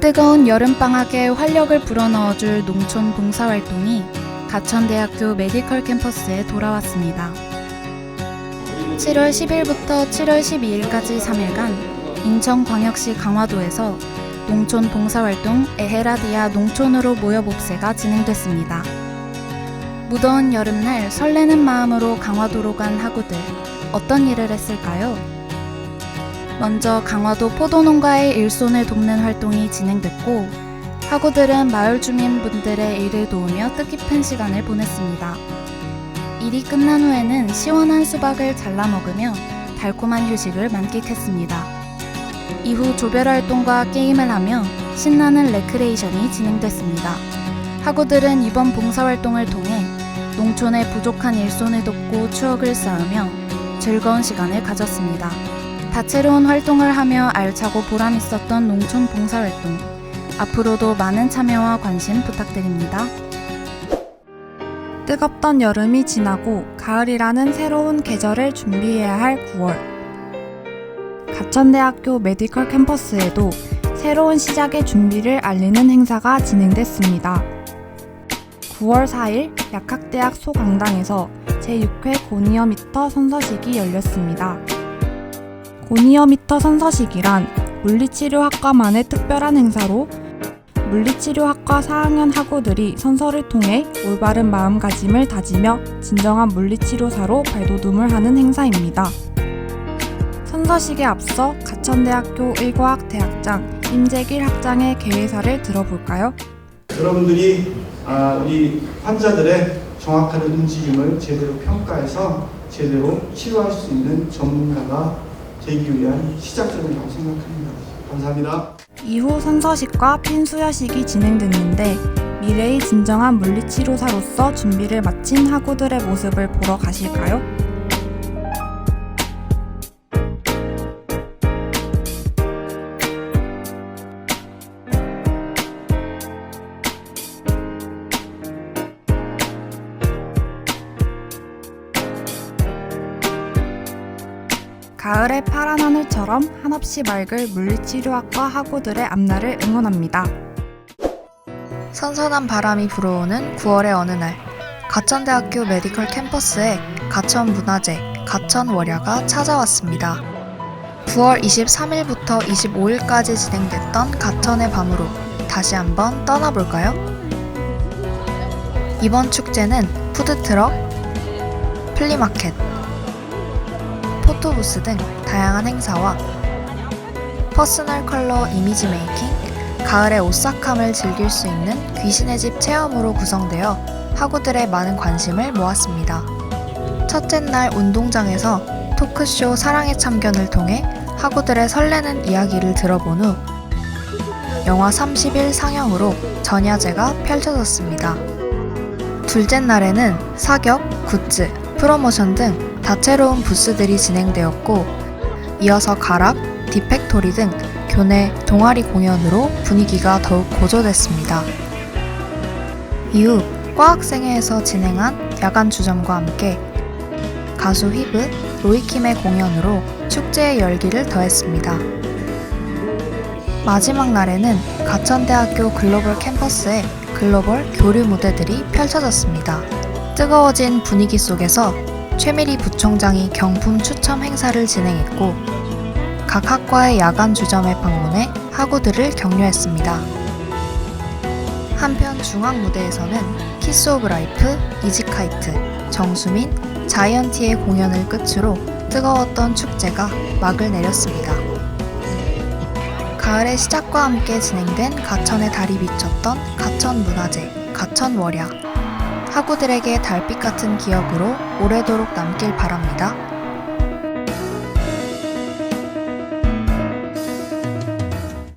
뜨거운 여름방학에 활력을 불어넣어줄 농촌 봉사활동이 가천대학교 메디컬 캠퍼스에 돌아왔습니다. 7월 10일부터 7월 12일까지 3일간 인천광역시 강화도에서 농촌 봉사활동 에헤라디아 농촌으로 모여봅세가 진행됐습니다. 무더운 여름날 설레는 마음으로 강화도로 간 학우들 어떤 일을 했을까요? 먼저 강화도 포도농가의 일손을 돕는 활동이 진행됐고 학우들은 마을 주민분들의 일을 도우며 뜻깊은 시간을 보냈습니다. 일이 끝난 후에는 시원한 수박을 잘라 먹으며 달콤한 휴식을 만끽했습니다. 이후 조별 활동과 게임을 하며 신나는 레크레이션이 진행됐습니다. 학우들은 이번 봉사활동을 통해 농촌의 부족한 일손을 돕고 추억을 쌓으며 즐거운 시간을 가졌습니다. 다채로운 활동을 하며 알차고 보람 있었던 농촌 봉사활동. 앞으로도 많은 참여와 관심 부탁드립니다. 뜨겁던 여름이 지나고 가을이라는 새로운 계절을 준비해야 할 9월. 가천대학교 메디컬 캠퍼스에도 새로운 시작의 준비를 알리는 행사가 진행됐습니다. 9월 4일 약학대학 소강당에서 제6회 고니어미터 선서식이 열렸습니다. 고니어미터 선서식이란 물리치료학과만의 특별한 행사로 물리치료학과 4학년 학우들이 선서를 통해 올바른 마음가짐을 다지며 진정한 물리치료사로 발돋움을 하는 행사입니다. 선서식에 앞서 가천대학교 의과학 대학장 임재길 학장의 개회사를 들어볼까요? 여러분들이 아, 우리 환자들의 정확한 움직임을 제대로 평가해서 제대로 치료할 수 있는 전문가가 되기 위한 시작점이라고 생각합니다. 감사합니다. 이후 선서식과 핀수여식이 진행됐는데 미래의 진정한 물리치료사로서 준비를 마친 학우들의 모습을 보러 가실까요? 가을의 파란 하늘처럼 한없이 맑을 물리치료학과 학우들의 앞날을 응원합니다. 선선한 바람이 불어오는 9월의 어느 날 가천대학교 메디컬 캠퍼스에 가천문화재, 가천월야가 찾아왔습니다. 9월 23일부터 25일까지 진행됐던 가천의 밤으로 다시 한번 떠나볼까요? 이번 축제는 푸드트럭, 플리마켓, 포토부스 등 다양한 행사와 퍼스널 컬러 이미지 메이킹, 가을의 오싹함을 즐길 수 있는 귀신의 집 체험으로 구성되어 학우들의 많은 관심을 모았습니다. 첫째 날 운동장에서 토크쇼 사랑의 참견을 통해 학우들의 설레는 이야기를 들어본 후 영화 30일 상영으로 전야제가 펼쳐졌습니다. 둘째 날에는 사격, 굿즈, 프로모션 등 다채로운 부스들이 진행되었고 이어서 가락, 디팩토리 등 교내 동아리 공연으로 분위기가 더욱 고조됐습니다. 이후 과학생회에서 진행한 야간 주점과 함께 가수 휘브, 로이킴의 공연으로 축제의 열기를 더했습니다. 마지막 날에는 가천대학교 글로벌 캠퍼스에 글로벌 교류 무대들이 펼쳐졌습니다. 뜨거워진 분위기 속에서 최미리 부총장이 경품 추첨 행사를 진행했고 각 학과의 야간 주점에 방문해 학우들을 격려했습니다. 한편 중앙 무대에서는 키스 오브 라이프, 이지카이트, 정수민, 자이언티의 공연을 끝으로 뜨거웠던 축제가 막을 내렸습니다. 가을의 시작과 함께 진행된 가천의 달이 비쳤던 가천 문화제, 가천 월야. 학우들에게 달빛 같은 기억으로 오래도록 남길 바랍니다.